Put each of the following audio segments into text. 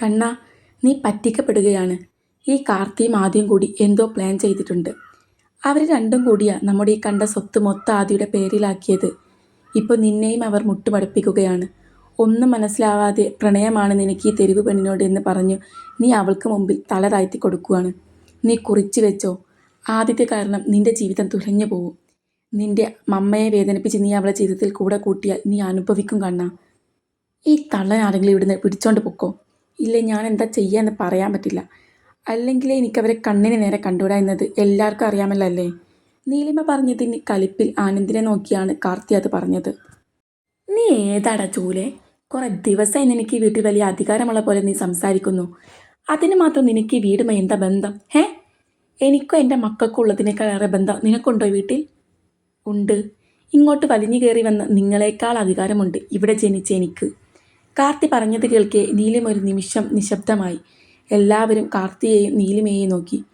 കണ്ണ നീ പറ്റിക്കപ്പെടുകയാണ്. ഈ കാർത്തിയും ആദ്യം കൂടി എന്തോ പ്ലാൻ ചെയ്തിട്ടുണ്ട്. അവർ രണ്ടും കൂടിയാ നമ്മുടെ ഈ കണ്ട സ്വത്ത് മൊത്തം ആദിയുടെ പേരിലാക്കിയത്. ഇപ്പോൾ നിന്നെയും അവർ മുട്ടുമടപ്പിക്കുകയാണ് ഒന്നും മനസ്സിലാവാതെ പ്രണയമാണ് നിനക്ക് ഈ തെരുവ് പെണ്ണിനോട് എന്ന് പറഞ്ഞു നീ അവൾക്ക് മുമ്പിൽ തല താഴ്ത്തി കൊടുക്കുകയാണ് നീ കുറിച്ചു വെച്ചോ. ആദ്യത്തെ കാരണം നിന്റെ ജീവിതം തുലഞ്ഞു പോവും. നിന്റെ അമ്മയെ വേദനിപ്പിച്ച് നീ അവളെ ജീവിതത്തിൽ കൂടെ കൂട്ടിയാൽ നീ അനുഭവിക്കും കണ്ണ. ഈ തള്ളൻ ആരെങ്കിലും ഇവിടുന്ന് പിടിച്ചോണ്ട് പൊക്കോ? ഇല്ലേ ഞാൻ എന്താ ചെയ്യാന്ന് പറയാൻ പറ്റില്ല. അല്ലെങ്കിൽ എനിക്കവരെ കണ്ണിന് നേരെ കണ്ടുവിടാ എന്നത് എല്ലാവർക്കും അറിയാമല്ലോ അല്ലേ? നീലിമ പറഞ്ഞതിന് കലിപ്പിൽ ആനന്ദിനെ നോക്കിയാണ് കാർത്തി അത് പറഞ്ഞത്. നീ ഏതാടാ ചൂലെ? കുറെ ദിവസമായി നിനക്ക് ഈ വീട്ടിൽ വലിയ അധികാരമുള്ള പോലെ നീ സംസാരിക്കുന്നു. അതിന് മാത്രം നിനക്ക് വീടുമായി എന്താ ബന്ധം ഹേ? എനിക്കോ എന്റെ മക്കൾക്കും ഉള്ളതിനേക്കാളേറെ ബന്ധം നിനക്കുണ്ടോ വീട്ടിൽ? ഉണ്ട്. ഇങ്ങോട്ട് വലിഞ്ഞു കയറി വന്ന നിങ്ങളെക്കാൾ അധികാരമുണ്ട് ഇവിടെ ജനിച്ച എനിക്ക്. കാർത്തി പറഞ്ഞത് കേൾക്കെ നീലിമ ഒരു നിമിഷം നിശബ്ദമായി. എല്ലാവരും കാർത്തിയെയും നീലിമയെയും നോക്കി.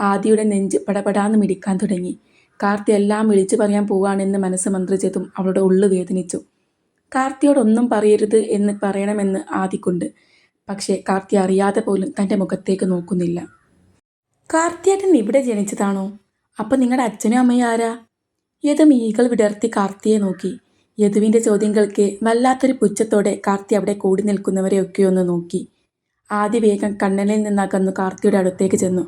ആദിയുടെ നെഞ്ച് പടപടാന്ന് മിടിക്കാൻ തുടങ്ങി. കാർത്തി എല്ലാം വിളിച്ചു പറയാൻ പോവാണെന്ന് മനസ്സ് മന്ത്രിച്ചതും അവളുടെ ഉള്ളു വേദനിച്ചു. കാർത്തിയോടൊന്നും പറയരുത് എന്ന് പറയണമെന്ന് ആദിക്കുണ്ട്. പക്ഷേ കാർത്തി അറിയാതെ പോലും തന്റെ മുഖത്തേക്ക് നോക്കുന്നില്ല. കാർത്തിയേട്ടൻ ഇവിടെ ജനിച്ചതാണോ? അപ്പം നിങ്ങളുടെ അച്ഛനും അമ്മയും ആരാ? ഏതും മീകൾ വിടർത്തി കാർത്തിയെ നോക്കി. യദുവിന്റെ ചോദ്യം കേൾക്കെ വല്ലാത്തൊരു പുച്ഛത്തോടെ കാർത്തി അവിടെ കൂടി നിൽക്കുന്നവരെയൊക്കെ ഒന്ന് നോക്കി. ആദ്യ വേഗം കണ്ണനിൽ നിന്നകന്നു കാർത്തിയുടെ അടുത്തേക്ക് ചെന്നു.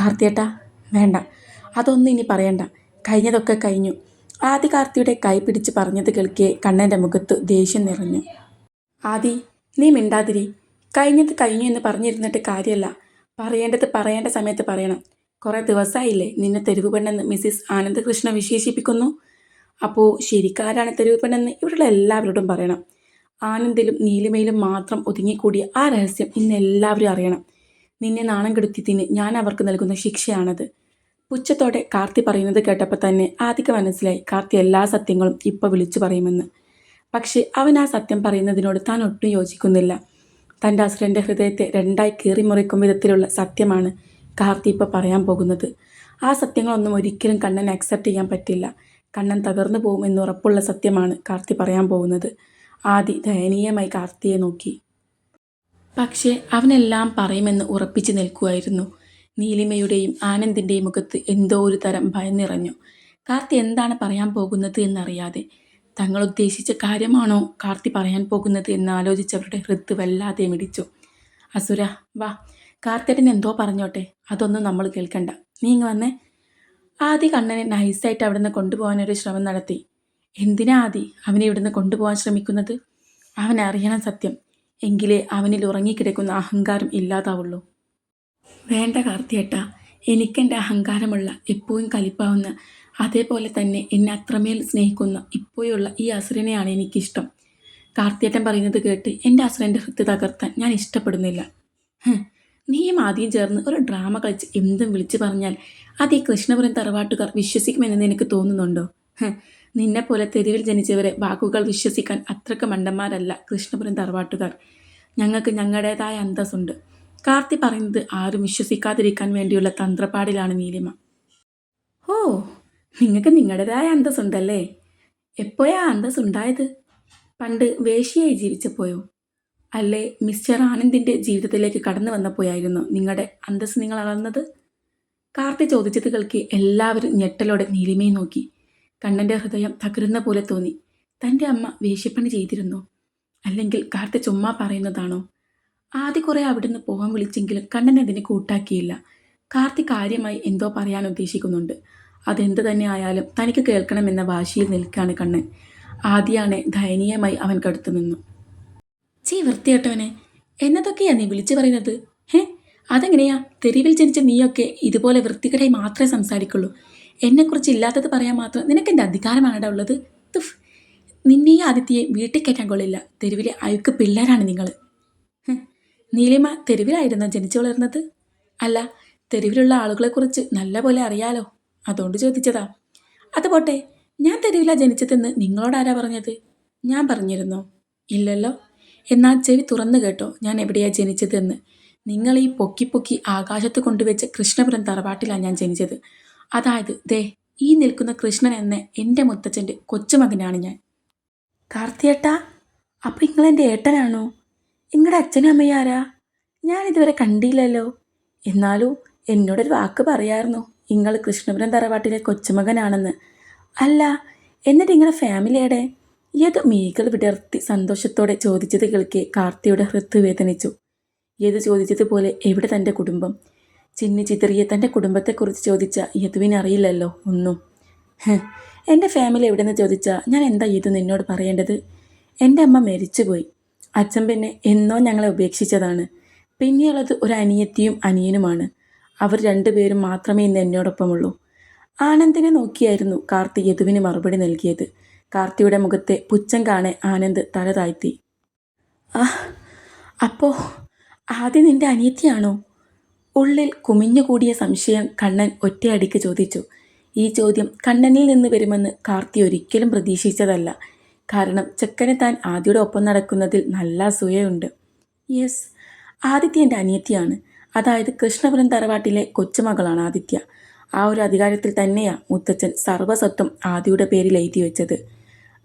കാർത്തിയേട്ടാ വേണ്ട. അതൊന്നും ഇനി പറയണ്ട. കഴിഞ്ഞതൊക്കെ കഴിഞ്ഞു. ആദി കാർത്തിയുടെ കൈ പിടിച്ച് പറഞ്ഞത് കേൾക്കെ കണ്ണന്റെ മുഖത്ത് ദേഷ്യം നിറഞ്ഞു. ആദി നീ മിണ്ടാതിരി. കഴിഞ്ഞത് കഴിഞ്ഞു എന്ന് പറഞ്ഞിരുന്നിട്ട് കാര്യമല്ല പറയേണ്ടത് പറയേണ്ട സമയത്ത് പറയണം. കുറേ ദിവസമായില്ലേ നിന്നെ തെരുവ് പെണ്ണെന്ന് മിസ്സിസ് ആനന്ദകൃഷ്ണ വിശേഷിപ്പിക്കുന്നു? അപ്പോൾ ശരിക്കാരാണ് തെരുവപ്പൻ എന്ന് ഇവിടെയുള്ള എല്ലാവരോടും പറയണം. ആനന്ദിലും നീലിമയിലും മാത്രം ഒതുങ്ങിക്കൂടിയ ആ രഹസ്യം ഇന്ന് എല്ലാവരും അറിയണം. നിന്നെ നാണം കെടുത്തിയതിന് ഞാൻ അവർക്ക് നൽകുന്ന ശിക്ഷയാണത്. പുച്ഛത്തോടെ കാർത്തി പറയുന്നത് കേട്ടപ്പോൾ തന്നെ ആദ്യക്ക് മനസ്സിലായി കാർത്തി എല്ലാ സത്യങ്ങളും ഇപ്പോൾ വിളിച്ചു പറയുമെന്ന്. പക്ഷേ അവൻ ആ സത്യം പറയുന്നതിനോട് താൻ ഒട്ടും യോജിക്കുന്നില്ല. തന്റെ അസുരന്റെ ഹൃദയത്തെ രണ്ടായി കീറിമുറിക്കും വിധത്തിലുള്ള സത്യമാണ് കാർത്തി ഇപ്പോൾ പറയാൻ പോകുന്നത്. ആ സത്യങ്ങളൊന്നും ഒരിക്കലും കണ്ണൻ അക്സെപ്റ്റ് ചെയ്യാൻ പറ്റില്ല. കണ്ണൻ തകർന്നു പോകുമെന്ന് ഉറപ്പുള്ള സത്യമാണ് കാർത്തി പറയാൻ പോകുന്നത്. ആദി ദയനീയമായി കാർത്തിയെ നോക്കി. പക്ഷേ അവനെല്ലാം പറയുമെന്ന് ഉറപ്പിച്ചു നിൽക്കുമായിരുന്നു നീലിമയുടെയും ആനന്ദിന്റെയും മുഖത്ത് എന്തോ ഒരു തരം ഭയം നിറഞ്ഞു. കാർത്തി എന്താണ് പറയാൻ പോകുന്നത് എന്നറിയാതെ. തങ്ങൾ ഉദ്ദേശിച്ച കാര്യമാണോ കാർത്തി പറയാൻ പോകുന്നത് എന്ന് ആലോചിച്ചവരുടെ ഹൃദ് വല്ലാതെ മിടിച്ചു. അസുര വാ കാർത്തേട്ടൻ എന്തോ പറഞ്ഞോട്ടെ അതൊന്നും നമ്മൾ കേൾക്കണ്ട. നീ ഇങ്ങ് വന്നേ. ആദി കണ്ണനെ നൈസായിട്ട് അവിടുന്ന് കൊണ്ടുപോകാനൊരു ശ്രമം നടത്തി. എന്തിനാ ആദി അവനെ ഇവിടുന്ന് കൊണ്ടുപോകാൻ ശ്രമിക്കുന്നത്? അവൻ അറിയണം സത്യം. എങ്കിലേ അവനിൽ ഉറങ്ങിക്കിടക്കുന്ന അഹങ്കാരം ഇല്ലാതാവുള്ളൂ. വേണ്ട കാർത്തിയേട്ട എനിക്കെന്റെ അഹങ്കാരമുള്ള എപ്പോഴും കലിപ്പാവുന്ന അതേപോലെ തന്നെ എന്നെ അത്രമേൽ സ്നേഹിക്കുന്ന ഇപ്പോഴുള്ള ഈ അസുരനെയാണ് എനിക്കിഷ്ടം. കാർത്തിയേട്ടൻ പറയുന്നത് കേട്ട് എന്റെ അസുരന്റെ ഹൃദയ തകർത്താൻ ഞാൻ ഇഷ്ടപ്പെടുന്നില്ല. നീയും ആദ്യം ചേർന്ന് ഒരു ഡ്രാമ കളിച്ച് എന്തും വിളിച്ചു പറഞ്ഞാൽ അത് ഈ കൃഷ്ണപുരം തറവാട്ടുകാർ വിശ്വസിക്കുമെന്ന് നിനക്ക് തോന്നുന്നുണ്ടോ? നിന്നെ നിന്നെപ്പോലെ തെരുവിൽ ജനിച്ചവരെ വാക്കുകൾ വിശ്വസിക്കാൻ അത്രയ്ക്ക് മണ്ടന്മാരല്ല കൃഷ്ണപുരം തറവാട്ടുകാർ. ഞങ്ങൾക്ക് ഞങ്ങളുടേതായ അന്തസ്സുണ്ട്. കാർത്തി പറയുന്നത് ആരും വിശ്വസിക്കാതിരിക്കാൻ വേണ്ടിയുള്ള തന്ത്രപ്പാടിലാണ് നീലിമ. ഓ നിങ്ങൾക്ക് നിങ്ങളുടേതായ അന്തസ്സുണ്ടല്ലേ? എപ്പോഴാ അന്തസ് ഉണ്ടായത് പണ്ട് വേശ്യയായി ജീവിച്ചപ്പോയോ? അല്ലേ? മിസ്റ്റർ ആനന്ദിന്റെ ജീവിതത്തിലേക്ക് കടന്നു വന്നപ്പോയായിരുന്നു നിങ്ങളുടെ അന്തസ് നിങ്ങൾ അളന്നത്. കാർത്തി ചോദിച്ചത് കേൾക്കി എല്ലാവരും ഞെട്ടലോടെ നീലിമയെ നോക്കി. കണ്ണന്റെ ഹൃദയം തകരുന്ന പോലെ തോന്നി. തന്റെ അമ്മ വേശ്യപ്പണി ചെയ്തിരുന്നു? അല്ലെങ്കിൽ കാർത്തി ചുമ്മാ പറയുന്നതാണോ? ആദ്യ കുറെ അവിടുന്ന് പോകാൻ വിളിച്ചെങ്കിലും കണ്ണൻ അതിനെ കൂട്ടാക്കിയില്ല. കാർത്തി കാര്യമായി എന്തോ പറയാൻ ഉദ്ദേശിക്കുന്നുണ്ട്. അതെന്ത് തന്നെ ആയാലും തനിക്ക് കേൾക്കണമെന്ന വാശിയിൽ നിൽക്കുകയാണ് കണ്ണൻ. ആദ്യയാണ് ദയനീയമായി അവൻ കടുത്തു നിന്നു ചീ വൃത്തികെട്ടവനെ എന്നതൊക്കെയാ നീ വിളിച്ചു പറയുന്നത്? ഹേ? അതെങ്ങനെയാ? തെരുവിൽ ജനിച്ച നീയൊക്കെ ഇതുപോലെ വൃത്തികടയിൽ മാത്രമേ സംസാരിക്കുള്ളൂ. എന്നെക്കുറിച്ച് ഇല്ലാത്തത് പറയാൻ മാത്രം നിനക്കെന്ത് അധികാരമാണടാ ഉള്ളത്? തുഫ്. നിന്നെയും ആദിത്യയെ വീട്ടിൽ കയറ്റാൻ കൊള്ളില്ല. തെരുവിലെ അഴുക്ക് പിള്ളേരാണ് നിങ്ങൾ നീലിമ തെരുവിലായിരുന്നോ ജനിച്ചു വളർന്നത്? അല്ല തെരുവിലുള്ള ആളുകളെക്കുറിച്ച് നല്ല പോലെ അറിയാലോ. അതുകൊണ്ട് ചോദിച്ചതാ. അത് പോട്ടെ. ഞാൻ തെരുവിലാ ജനിച്ചതെന്ന് നിങ്ങളോടാരാ പറഞ്ഞത്? ഞാൻ പറഞ്ഞിരുന്നോ? ഇല്ലല്ലോ. എന്നാൽ ചെവി തുറന്നു കേട്ടോ ഞാൻ എവിടെയാ ജനിച്ചതെന്ന്. നിങ്ങൾ ഈ പൊക്കി പൊക്കി ആകാശത്ത് കൊണ്ടുവച്ച കൃഷ്ണപുരം തറവാട്ടിലാണ് ഞാൻ ജനിച്ചത്. അതായത് ദേ ഈ നിൽക്കുന്ന കൃഷ്ണൻ എന്ന എന്റെ മുത്തച്ഛന്റെ കൊച്ചുമകനാണ് ഞാൻ. കാർത്തിയേട്ടാ അപ്പം നിങ്ങൾ എന്റെ ഏട്ടനാണോ? നിങ്ങളുടെ അച്ഛനും അമ്മയാരാ ഞാൻ ഇതുവരെ കണ്ടില്ലല്ലോ. എന്നാലും എന്നോടൊരു വാക്ക് പറയായിരുന്നു നിങ്ങൾ കൃഷ്ണപുരം തറവാട്ടിലെ കൊച്ചുമകനാണെന്ന്. അല്ല എന്നിട്ട് നിങ്ങളുടെ ഫാമിലി ഏത് മീകൾ വിടർത്തി സന്തോഷത്തോടെ ചോദിച്ചത് കേൾക്കെ കാർത്തിയുടെ ഹൃത്ത് വേദനിച്ചു. ഏത് ചോദിച്ചതുപോലെ എവിടെ തന്റെ കുടുംബം? ചിന്നി ചിതറിയ തന്റെ കുടുംബത്തെക്കുറിച്ച് ചോദിച്ച യതുവിനറിയില്ലല്ലോ ഒന്നും. എന്റെ ഫാമിലി എവിടെന്ന് ചോദിച്ചാൽ ഞാൻ എന്താ ഇത് നിന്നോട് പറയേണ്ടത്? എന്റെ അമ്മ മരിച്ചുപോയി. അച്ഛൻ പിന്നെ എന്നോ ഞങ്ങളെ ഉപേക്ഷിച്ചതാണ്. പിന്നെയുള്ളത് ഒരു അനിയത്തിയും അനിയനുമാണ്. അവർ രണ്ടുപേരും മാത്രമേ ഇന്ന് എന്നോടൊപ്പമുള്ളൂ. ആനന്ദിനെ നോക്കിയായിരുന്നു കാർത്തി യദുവിന് മറുപടി നൽകിയത്. കാർത്തിയുടെ മുഖത്തെ പുച്ഛം കാണെ ആനന്ദ് തല താഴ്ത്തി. ആ അപ്പോ ആദ്യം നിന്റെ അനിയത്തിയാണോ ഉള്ളിൽ കുമിഞ്ഞുകൂടിയ സംശയം കണ്ണൻ ഒറ്റയടിക്ക് ചോദിച്ചു. ഈ ചോദ്യം കണ്ണനിൽ നിന്ന് വരുമെന്ന് കാർത്തി ഒരിക്കലും പ്രതീക്ഷിച്ചതല്ല. കാരണം ചെക്കനെ താൻ ആദ്യയുടെ ഒപ്പം നടക്കുന്നതിൽ നല്ല അസൂയയുണ്ട്. യെസ് ആദിത്യ എന്റെ അനിയത്തിയാണ് അതായത് കൃഷ്ണപുരം തറവാട്ടിലെ കൊച്ചുമകളാണ് ആദിത്യ. ആ ഒരു അധികാരത്തിൽ തന്നെയാണ് മുത്തച്ഛൻ സർവസ്വത്വം ആദിയുടെ പേരിൽ എഴുതി വെച്ചത്.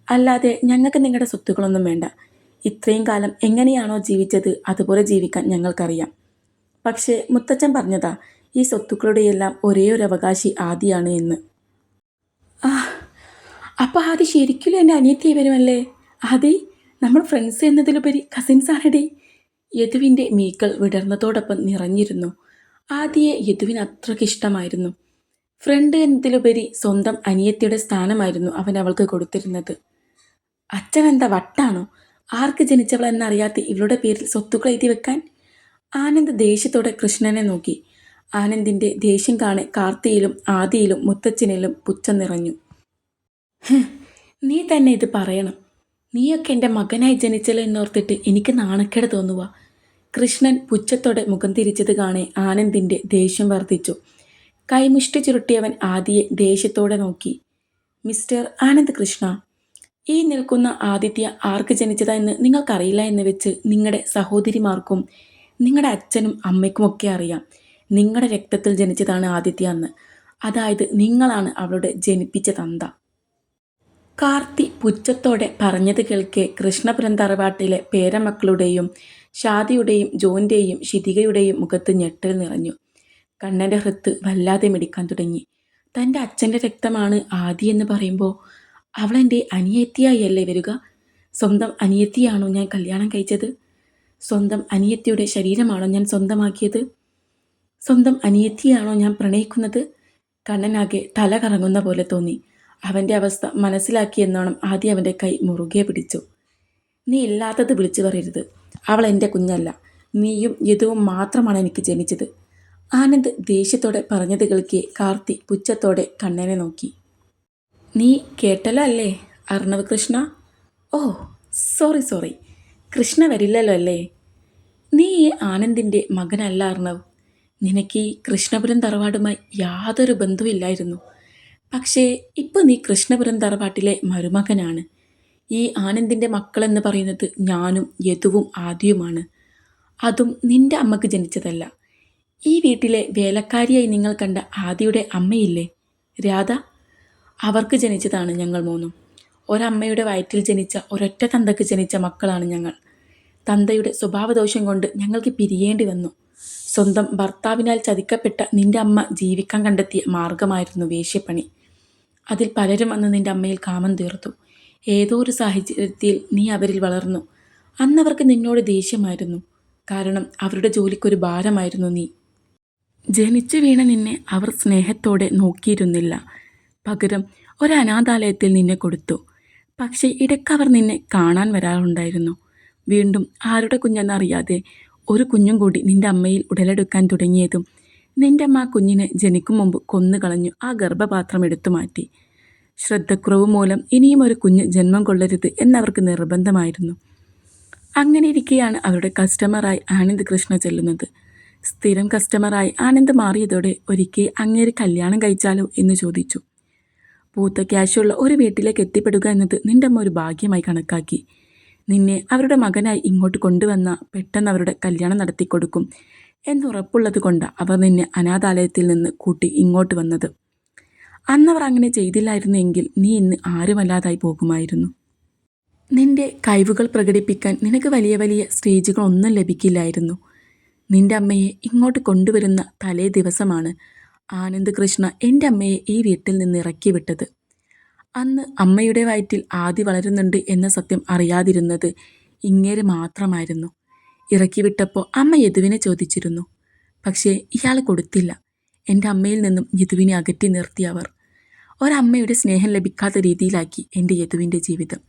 അല്ലാതെ ഞങ്ങൾക്ക് നിങ്ങളുടെ സ്വത്തുക്കളൊന്നും വേണ്ട. ഇത്രയും കാലം എങ്ങനെയാണോ ജീവിച്ചത് അതുപോലെ ജീവിക്കാൻ ഞങ്ങൾക്കറിയാം. പക്ഷേ മുത്തച്ഛൻ പറഞ്ഞതാ ഈ സ്വത്തുക്കളുടെയെല്ലാം ഒരേ ഒരു അവകാശി ആദിയാണ് എന്ന്. ആ അപ്പോൾ ആദി ശരിക്കും എന്റെ അനിയത്തി വരുമല്ലേ? ആദി നമ്മൾ ഫ്രണ്ട്സ് എന്നതിലുപരി കസിൻസ് ആണെടി. യദുവിന്റെ മീക്കൾ വിടർന്നതോടൊപ്പം നിറഞ്ഞിരുന്നു. ആദിയെ യദുവിന് അത്രയ്ക്ക് ഇഷ്ടമായിരുന്നു. ഫ്രണ്ട് എന്നതിലുപരി സ്വന്തം അനിയത്തിയുടെ സ്ഥാനമായിരുന്നു അവൻ അവൾക്ക് കൊടുത്തിരുന്നത്. അച്ഛൻ എന്താ വട്ടാണോ? ആർക്ക് ജനിച്ചവളെന്നറിയാത്ത ഇവളുടെ പേരിൽ സ്വത്തുക്കൾ എഴുതി വെക്കാൻ? ആനന്ദ് ദേഷ്യത്തോടെ കൃഷ്ണനെ നോക്കി. ആനന്ദിന്റെ ദേഷ്യം കാണെ കാർത്തിയിലും ആദിയിലും മുത്തച്ഛനിലും പുച്ഛം നിറഞ്ഞു. നീ തന്നെ ഇത് പറയണം. നീയൊക്കെ എന്റെ മകനായി ജനിച്ചല്ലോ എന്നോർത്തിട്ട് എനിക്ക് നാണക്കേട് തോന്നുക കൃഷ്ണൻ പുച്ഛത്തോടെ മുഖം തിരിച്ചത് കാണെ ആനന്ദിന്റെ ദേഷ്യം വർദ്ധിച്ചു. കൈമുഷ്ടി ചുരുട്ടിയവൻ ആദിയെ ദേഷ്യത്തോടെ നോക്കി. മിസ്റ്റർ ആനന്ദ് കൃഷ്ണ ഈ നിൽക്കുന്ന ആദിത്യ ആർക്ക് ജനിച്ചതാ എന്ന് നിങ്ങൾക്കറിയില്ല എന്ന് വെച്ച് നിങ്ങളുടെ സഹോദരിമാർക്കും നിങ്ങളുടെ അച്ഛനും അമ്മയ്ക്കുമൊക്കെ അറിയാം. നിങ്ങളുടെ രക്തത്തിൽ ജനിച്ചതാണ് ആദിത്യ എന്ന്. അതായത് നിങ്ങളാണ് അവളുടെ ജനിപ്പിച്ച തന്ത. കാർത്തി പുച്ഛത്തോടെ പറഞ്ഞത് കേൾക്കെ കൃഷ്ണപുരം തറവാട്ടിലെ പേരമക്കളുടെയും ഷാദിയുടെയും ജോന്റെയും ശിതികയുടെയും മുഖത്ത് ഞെട്ടൽ നിറഞ്ഞു. കണ്ണന്റെ ഹൃത്ത് വല്ലാതെ മിടിക്കാൻ തുടങ്ങി. തന്റെ അച്ഛന്റെ രക്തമാണ് ആദി എന്ന് പറയുമ്പോൾ അവളെന്റെ അനിയത്തിയായല്ലേ വരിക? സ്വന്തം അനിയത്തിയാണോ ഞാൻ കല്യാണം കഴിച്ചത്? സ്വന്തം അനിയത്തിയുടെ ശരീരമാണോ ഞാൻ സ്വന്തമാക്കിയത്? സ്വന്തം അനിയത്തിയാണോ ഞാൻ പ്രണയിക്കുന്നത്? കണ്ണനാകെ തല കറങ്ങുന്ന പോലെ തോന്നി. അവന്റെ അവസ്ഥ മനസ്സിലാക്കിയെന്നോണം ആദ്യം അവന്റെ കൈ മുറുകെ പിടിച്ചു. നീ ഇല്ലാത്തത് വിളിച്ചു പറയരുത്. അവൾ എന്റെ കുഞ്ഞല്ല. നീയും യദുവും മാത്രമാണ് എനിക്ക് ജനിച്ചത്. ആനന്ദ് ദേഷ്യത്തോടെ പറഞ്ഞത് കേൾക്കെ കാർത്തി പുച്ഛത്തോടെ കണ്ണനെ നോക്കി. നീ കേട്ടല്ലോ അല്ലേ Arnav Krishna? Oh sorry sorry. Krishna വരില്ലല്ലോ അല്ലേ? നീ ഈ ആനന്ദിന്റെ മകനല്ല അർണവ്. നിനക്ക് ഈ കൃഷ്ണപുരം തറവാടുമായി യാതൊരു ബന്ധവുമില്ലായിരുന്നു. പക്ഷേ ഇപ്പോൾ നീ കൃഷ്ണപുരം തറവാട്ടിലെ മരുമകനാണ്. ഈ ആനന്ദിന്റെ മക്കളെന്ന് പറയുന്നത് ഞാനും യദുവും ആദ്യവുമാണ് അതും നിന്റെ അമ്മയ്ക്ക് ജനിച്ചതല്ല. ഈ വീട്ടിലെ വേലക്കാരിയായി നിങ്ങൾ കണ്ട ആദിയുടെ അമ്മയില്ലേ? രാധ അവർക്ക് ജനിച്ചതാണ് ഞങ്ങൾ മൂന്നും. ഒരമ്മയുടെ വയറ്റിൽ ജനിച്ച ഒരൊറ്റ തന്തയ്ക്ക് ജനിച്ച മക്കളാണ് ഞങ്ങൾ. തന്തയുടെ സ്വഭാവദോഷം കൊണ്ട് ഞങ്ങൾക്ക് പിരിയേണ്ടി വന്നു. സ്വന്തം ഭർത്താവിനാൽ ചതിക്കപ്പെട്ട നിന്റെ അമ്മ ജീവിക്കാൻ കണ്ടെത്തിയ മാർഗമായിരുന്നു വേശ്യപ്പണി. അതിൽ പലരും അന്ന് നിന്റെ അമ്മയിൽ കാമം തീർത്തു. ഏതോ ഒരു സാഹചര്യത്തിൽ നീ അവരിൽ വളർന്നു. അന്നവർക്ക് നിന്നോട് ദേഷ്യമായിരുന്നു. കാരണം അവരുടെ ജോലിക്കൊരു ഭാരമായിരുന്നു നീ. ജനിച്ചു വീണ നിന്നെ അവർ സ്നേഹത്തോടെ നോക്കിയിരുന്നില്ല. പകരം ഒരു അനാഥാലയത്തിൽ നിന്നെ കൊടുത്തു. പക്ഷേ ഇടയ്ക്ക് അവർ നിന്നെ കാണാൻ വരാറുണ്ടായിരുന്നു. വീണ്ടും ആരുടെ കുഞ്ഞെന്നറിയാതെ ഒരു കുഞ്ഞും കൂടി നിന്റെ അമ്മയിൽ ഉടലെടുക്കാൻ തുടങ്ങിയതും നിന്റെ അമ്മ കുഞ്ഞിനെ ജനിക്കും മുമ്പ് കൊന്നുകളഞ്ഞു ആ ഗർഭപാത്രം എടുത്തു മാറ്റി. ശ്രദ്ധക്കുറവ് മൂലം ഇനിയും ഒരു കുഞ്ഞ് ജന്മം കൊള്ളരുത് എന്നവർക്ക് നിർബന്ധമായിരുന്നു. അങ്ങനെ ഇരിക്കെയാണ് അവരുടെ കസ്റ്റമറായി ആനന്ദ് കൃഷ്ണ ചെല്ലുന്നത്. സ്ഥിരം കസ്റ്റമറായി ആനന്ദ് മാറിയതോടെ ഒരിക്കൽ അങ്ങേര് കല്യാണം കഴിച്ചാലോ എന്ന് ചോദിച്ചു. പൂത്ത ക്യാഷുള്ള ഒരു വീട്ടിലേക്ക് എത്തിപ്പെടുക എന്നത് നിന്റെ അമ്മ ഒരു ഭാഗ്യമായി കണക്കാക്കി. നിന്നെ അവരുടെ മകനായി ഇങ്ങോട്ട് കൊണ്ടുവന്ന പെട്ടെന്ന് അവരുടെ കല്യാണം നടത്തിക്കൊടുക്കും എന്നുറപ്പുള്ളത് കൊണ്ട് അവർ നിന്നെ അനാഥാലയത്തിൽ നിന്ന് കൂട്ടി ഇങ്ങോട്ട് വന്നത്. അന്നവർ അങ്ങനെ ചെയ്തില്ലായിരുന്നെങ്കിൽ നീ ഇന്ന് ആരുമല്ലാതായി പോകുമായിരുന്നു. നിന്റെ കഴിവുകൾ പ്രകടിപ്പിക്കാൻ നിനക്ക് വലിയ വലിയ സ്റ്റേജുകളൊന്നും ലഭിക്കില്ലായിരുന്നു. നിന്റെ അമ്മയെ ഇങ്ങോട്ട് കൊണ്ടുവരുന്ന തലേ ദിവസമാണ് ആനന്ദ് കൃഷ്ണ എന്റെ അമ്മയെ ഈ വീട്ടിൽ നിന്ന് ഇറക്കി വിട്ടത്. അന്ന് അമ്മയുടെ വയറ്റിൽ ആദി വളരുന്നുണ്ട് എന്ന സത്യം അറിയാതിരുന്നത് ഇങ്ങേര് മാത്രമായിരുന്നു. ഇറക്കി വിട്ടപ്പോൾ അമ്മ യദുവിനെ ചോദിച്ചിരുന്നു. പക്ഷേ ഇയാൾ കൊടുത്തില്ല. എന്റെ അമ്മയിൽ നിന്നും യദുവിനെ അകറ്റി നിർത്തി അവർ. ഒരമ്മയുടെ സ്നേഹം ലഭിക്കാത്ത രീതിയിലാക്കി എന്റെ യദുവിന്റെ ജീവിതം.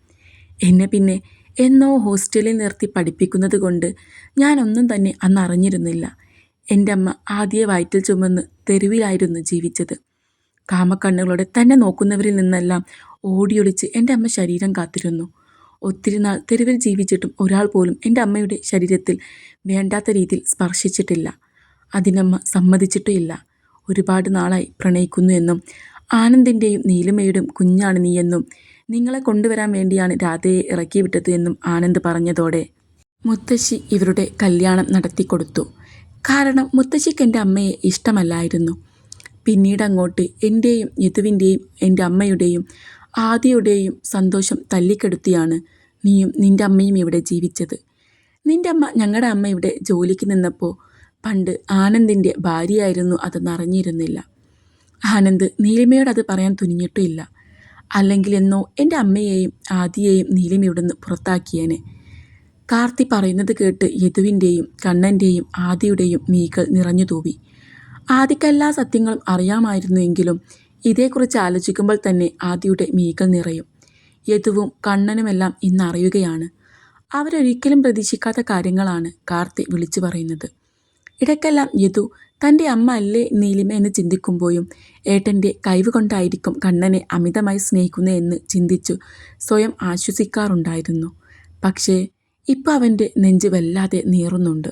എന്നെ പിന്നെ എന്നോ ഹോസ്റ്റലിൽ നിർത്തി പഠിപ്പിക്കുന്നത് കൊണ്ട് ഞാനൊന്നും തന്നെ അന്ന് അറിഞ്ഞിരുന്നില്ല. എന്റെ അമ്മ ആദ്യ വയറ്റിൽ ചുമന്ന് തെരുവിലായിരുന്നു ജീവിച്ചത്. കാമക്കണ്ണുകളോടെ തന്നെ നോക്കുന്നവരിൽ നിന്നെല്ലാം ഓടിയൊളിച്ച് എന്റെ അമ്മ ശരീരം കാത്തിരുന്നു. ഒത്തിരി നാൾ തെരുവിൽ ജീവിച്ചിട്ടും ഒരാൾ പോലും എന്റെ അമ്മയുടെ ശരീരത്തിൽ വേണ്ടാത്ത രീതിയിൽ സ്പർശിച്ചിട്ടില്ല. അതിനമ്മ സമ്മതിച്ചിട്ടുമില്ല ഒരുപാട് നാളായി പ്രണയിക്കുന്നു എന്നും ആനന്ദിന്റെയും നീലിമയുടെയും കുഞ്ഞാണ് നീയെന്നും നിങ്ങളെ കൊണ്ടുവരാൻ വേണ്ടിയാണ് രാധയെ ഇറക്കി വിട്ടത് എന്നും ആനന്ദ് പറഞ്ഞതോടെ മുത്തശ്ശി ഇവരുടെ കല്യാണം നടത്തിക്കൊടുത്തു. കാരണം മുത്തശ്ശിക്ക് എന്റെ അമ്മയെ ഇഷ്ടമല്ലായിരുന്നു. പിന്നീട് അങ്ങോട്ട് എന്റെയും യതുവിന്റെയും എന്റെ അമ്മയുടെയും ആദിയുടെയും സന്തോഷം തല്ലിക്കെടുത്തിയാണ് നീയും നിന്റെ അമ്മയും ഇവിടെ ജീവിച്ചത്. നിന്റെ അമ്മ ഞങ്ങളുടെ അമ്മ ഇവിടെ ജോലിക്ക് നിന്നപ്പോൾ പണ്ട് ആനന്ദിന്റെ ഭാര്യയായിരുന്നു അതെന്ന് അറിഞ്ഞിരുന്നില്ല. ആനന്ദ് നീലിമയോട് അത് പറയാൻ തുനിഞ്ഞിട്ടുമില്ല. അല്ലെങ്കിൽ എന്നോ എന്റെ അമ്മയെയും ആദിയെയും നീലിമ പുറത്താക്കിയേനെ. കാർത്തി പറയുന്നത് കേട്ട് യദുവിന്റെയും കണ്ണന്റെയും ആദിയുടെയും മീകൾ നിറഞ്ഞു തൂവി. ആദിക്കെല്ലാ സത്യങ്ങളും അറിയാമായിരുന്നുവെങ്കിലും ഇതേക്കുറിച്ച് ആലോചിക്കുമ്പോൾ തന്നെ ആദിയുടെ മീകൾ നിറയും. യദുവും കണ്ണനുമെല്ലാം ഇന്ന് അറിയുകയാണ്. അവരൊരിക്കലും പ്രതീക്ഷിക്കാത്ത കാര്യങ്ങളാണ് കാർത്തി വിളിച്ചു പറയുന്നത്. ഇടയ്ക്കെല്ലാം യദു തന്റെ അമ്മ അല്ലേ നീലിമ എന്ന് ചിന്തിക്കുമ്പോഴും ഏട്ടന്റെ കഴിവ് കൊണ്ടായിരിക്കും കണ്ണനെ അമിതമായി സ്നേഹിക്കുന്നത് എന്ന് ചിന്തിച്ചു സ്വയം ആശ്വസിക്കാറുണ്ടായിരുന്നു. പക്ഷേ ഇപ്പോൾ അവന്റെ നെഞ്ച് വല്ലാതെ നീറുന്നുണ്ട്.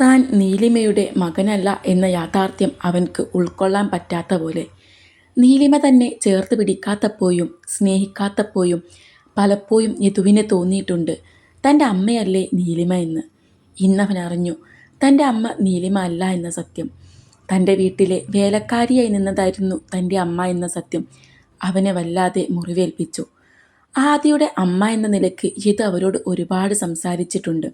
താൻ നീലിമയുടെ മകനല്ല എന്ന യാഥാർത്ഥ്യം അവൻക്ക് ഉൾക്കൊള്ളാൻ പറ്റാത്ത പോലെ. നീലിമ തന്നെ ചേർത്ത് പിടിക്കാത്തപ്പോഴും സ്നേഹിക്കാത്തപ്പോഴും പലപ്പോഴും യദുവിനെ തോന്നിയിട്ടുണ്ട് തന്റെ അമ്മയല്ലേ നീലിമ എന്ന് ഇന്നവൻ അറിഞ്ഞു തന്റെ അമ്മ നീലിമ അല്ല എന്ന സത്യം. തന്റെ വീട്ടിലെ വേലക്കാരിയായി നിന്നതായിരുന്നു തന്റെ അമ്മ എന്ന സത്യം. അവനെ വല്ലാതെ മുറിവേൽപ്പിച്ചു. ആദിയുടെ അമ്മ എന്ന നിലയ്ക്ക് ഇത് അവരോട് ഒരുപാട് സംസാരിച്ചിട്ടുണ്ട്.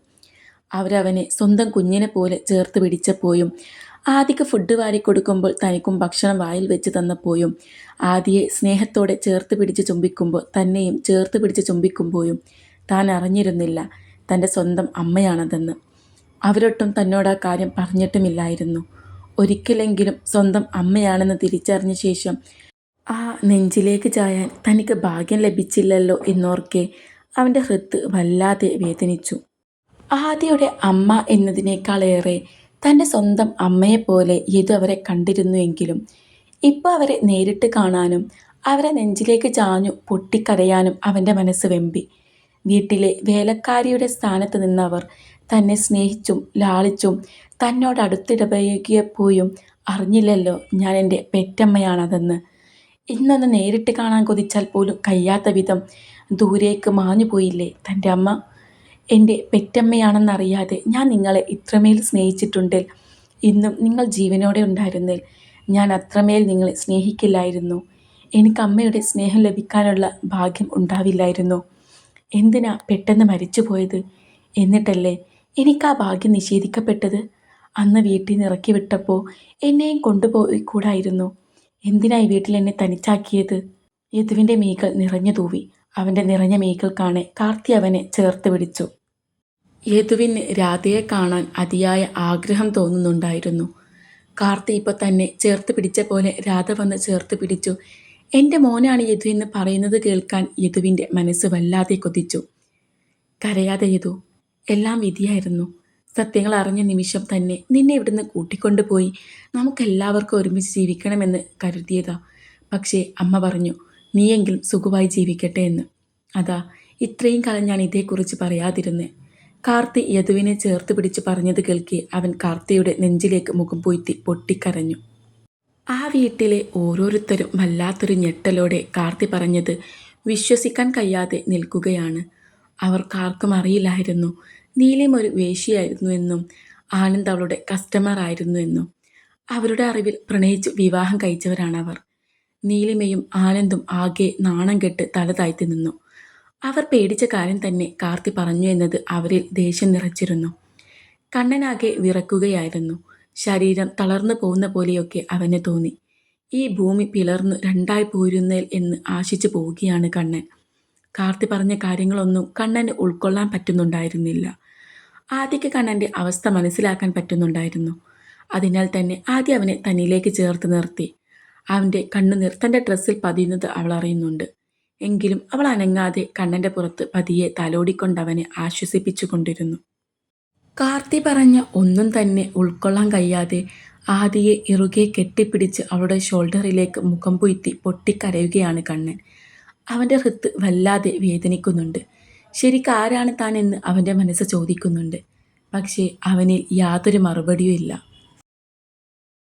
അവരവനെ സ്വന്തം കുഞ്ഞിനെ പോലെ ചേർത്ത് പിടിച്ചപ്പോഴും ആദിക്ക് ഫുഡ് വാരി കൊടുക്കുമ്പോൾ തനിക്കും ഭക്ഷണം വായിൽ വെച്ച് തന്നപ്പോഴും ആദിയെ സ്നേഹത്തോടെ ചേർത്ത് പിടിച്ച് ചുംബിക്കുമ്പോൾ തന്നെയും ചേർത്ത് പിടിച്ച് ചുംബിക്കുമ്പോഴും താൻ അറിഞ്ഞിരുന്നില്ല തന്റെ സ്വന്തം അമ്മയാണതെന്ന്. അവരൊട്ടും തന്നോട് ആ കാര്യം പറഞ്ഞിട്ടുമില്ലായിരുന്നു. ഒരിക്കലെങ്കിലും സ്വന്തം അമ്മയാണെന്ന് തിരിച്ചറിഞ്ഞ ശേഷം ആ നെഞ്ചിലേക്ക് ചായാൻ തനിക്ക് ഭാഗ്യം ലഭിച്ചില്ലല്ലോ എന്നോർക്കെ അവന്റെ ഹൃത്ത് വല്ലാതെ വേദനിച്ചു. ആദ്യയുടെ അമ്മ എന്നതിനേക്കാളേറെ തന്റെ സ്വന്തം അമ്മയെപ്പോലെ ഏതു അവരെ കണ്ടിരുന്നുവെങ്കിലും ഇപ്പോൾ അവരെ നേരിട്ട് കാണാനും അവരെ നെഞ്ചിലേക്ക് ചാഞ്ഞു പൊട്ടിക്കരയാനും അവന്റെ മനസ്സ് വെമ്പി. വീട്ടിലെ വേലക്കാരിയുടെ സ്ഥാനത്ത് നിന്നവർ തന്നെ സ്നേഹിച്ചും ലാളിച്ചും തന്നോട് അടുത്തിടപഴകിയപ്പോഴും അറിഞ്ഞില്ലല്ലോ ഞാൻ എന്റെ പെറ്റമ്മയാണതെന്ന്. ഇന്നൊന്ന് നേരിട്ട് കാണാൻ കൊതിച്ചാൽ പോലും കഴിയാത്ത വിധം ദൂരേക്ക് മാഞ്ഞു പോയില്ലേ തന്റെ അമ്മ? എന്റെ പെറ്റമ്മയാണെന്നറിയാതെ ഞാൻ നിങ്ങളെ ഇത്രമേൽ സ്നേഹിച്ചിട്ടുണ്ടിൽ ഇന്നും നിങ്ങൾ ജീവനോടെ ഉണ്ടായിരുന്നിൽ ഞാൻ അത്രമേൽ നിങ്ങളെ സ്നേഹിക്കില്ലായിരുന്നു. എനിക്ക് അമ്മയുടെ സ്നേഹം ലഭിക്കാനുള്ള ഭാഗ്യം ഉണ്ടാവില്ലായിരുന്നു. എന്തിനാ പെട്ടെന്ന് മരിച്ചു പോയത് എന്നിട്ടല്ലേ എനിക്ക് ആ ഭാഗ്യം നിഷേധിക്കപ്പെട്ടത്? അന്ന് വീട്ടിൽ നിന്ന് ഇറക്കി വിട്ടപ്പോൾ എന്നെയും കൊണ്ടുപോയി കൂടായിരുന്നു. എന്തിനായി വീട്ടിൽ എന്നെ തനിച്ചാക്കിയത്? യദുവിന്റെ മീകൾ നിറഞ്ഞു തൂവി. അവന്റെ നിറഞ്ഞ മീകൾ കാണെ കാർത്തി അവനെ ചേർത്ത് പിടിച്ചു. യദുവിന് രാധയെ കാണാൻ അതിയായ ആഗ്രഹം തോന്നുന്നുണ്ടായിരുന്നു. കാർത്തി ഇപ്പോൾ തന്നെ ചേർത്ത് പിടിച്ച പോലെ രാധ വന്ന് ചേർത്ത് പിടിച്ചു. എന്റെ മോനാണ് യദു എന്ന് പറയുന്നത് കേൾക്കാൻ യദുവിന്റെ മനസ്സ് വല്ലാതെ കൊതിച്ചു. കരയാതെ യദു എല്ലാം വിധിയായിരുന്നു. സത്യങ്ങൾ അറിഞ്ഞ നിമിഷം തന്നെ നിന്നെ ഇവിടുന്ന് കൂട്ടിക്കൊണ്ടുപോയി നമുക്കെല്ലാവർക്കും ഒരുമിച്ച് ജീവിക്കണമെന്ന് കരുതിയതാ. പക്ഷേ അമ്മ പറഞ്ഞു നീയെങ്കിലും സുഖമായി ജീവിക്കട്ടെ എന്ന്. അതാ ഇത്രയും കാലം ഞാൻ ഇതേക്കുറിച്ച് പറയാതിരുന്നേ. കാർത്തി യദുവിനെ ചേർത്ത് പിടിച്ച് പറഞ്ഞത് കേൾക്കെ അവൻ കാർത്തിയുടെ നെഞ്ചിലേക്ക് മുഖം പൊയ്ത്തി പൊട്ടിക്കരഞ്ഞു. ആ വീട്ടിലെ ഓരോരുത്തരും വല്ലാത്തൊരു ഞെട്ടലോടെ കാർത്തി പറഞ്ഞത് വിശ്വസിക്കാൻ കഴിയാതെ നിൽക്കുകയാണ്. അവർക്കാർക്കും അറിയില്ലായിരുന്നു നീലിം ഒരു വേശിയായിരുന്നു എന്നും ആനന്ദ് അവളുടെ കസ്റ്റമർ ആയിരുന്നു എന്നും. അവരുടെ അറിവിൽ പ്രണയിച്ച് വിവാഹം കഴിച്ചവരാണ് അവർ നീലിമയും ആനന്ദും ആകെ നാണം കെട്ട് തല താഴ്ത്തി നിന്നു. അവർ പേടിച്ച കാര്യം തന്നെ കാർത്തി പറഞ്ഞു എന്നത് അവരിൽ ദേഷ്യം നിറച്ചിരുന്നു. കണ്ണനാകെ വിറക്കുകയായിരുന്നു. ശരീരം തളർന്നു പോകുന്ന പോലെയൊക്കെ അവന് തോന്നി. ഈ ഭൂമി പിളർന്നു രണ്ടായി പോരുന്നേൽ എന്ന് ആശിച്ചു പോവുകയാണ് കണ്ണൻ. കാർത്തി പറഞ്ഞ കാര്യങ്ങളൊന്നും കണ്ണന് ഉൾക്കൊള്ളാൻ പറ്റുന്നുണ്ടായിരുന്നില്ല. ആദ്യക്ക് കണ്ണന്റെ അവസ്ഥ മനസ്സിലാക്കാൻ പറ്റുന്നുണ്ടായിരുന്നു. അതിനാൽ തന്നെ ആദ്യം അവനെ തന്നിലേക്ക് ചേർത്ത് നിർത്തി. അവന്റെ കണ്ണുനീർ തന്റെ ഡ്രസ്സിൽ പതിയുന്നത് അവൾ അറിയുന്നുണ്ട്. എങ്കിലും അവൾ അനങ്ങാതെ കണ്ണന്റെ പുറത്ത് പതിയെ തലോടിക്കൊണ്ടവനെ ആശ്വസിപ്പിച്ചു കൊണ്ടിരുന്നു. കാർത്തി പറഞ്ഞ ഒന്നും തന്നെ ഉൾക്കൊള്ളാൻ കഴിയാതെ ആദിയെ ഇറുകെ കെട്ടിപ്പിടിച്ച് അവളുടെ ഷോൾഡറിലേക്ക് മുഖം പൊയ്ത്തി പൊട്ടിക്കരയുകയാണ് കണ്ണൻ. അവന്റെ ഹൃത്ത് വല്ലാതെ വേദനിക്കുന്നുണ്ട്. ശരിക്കും ആരാണ് താൻ എന്ന് അവന്റെ മനസ്സ് ചോദിക്കുന്നുണ്ട്. പക്ഷേ അവനിൽ യാതൊരു മറുപടിയും ഇല്ല.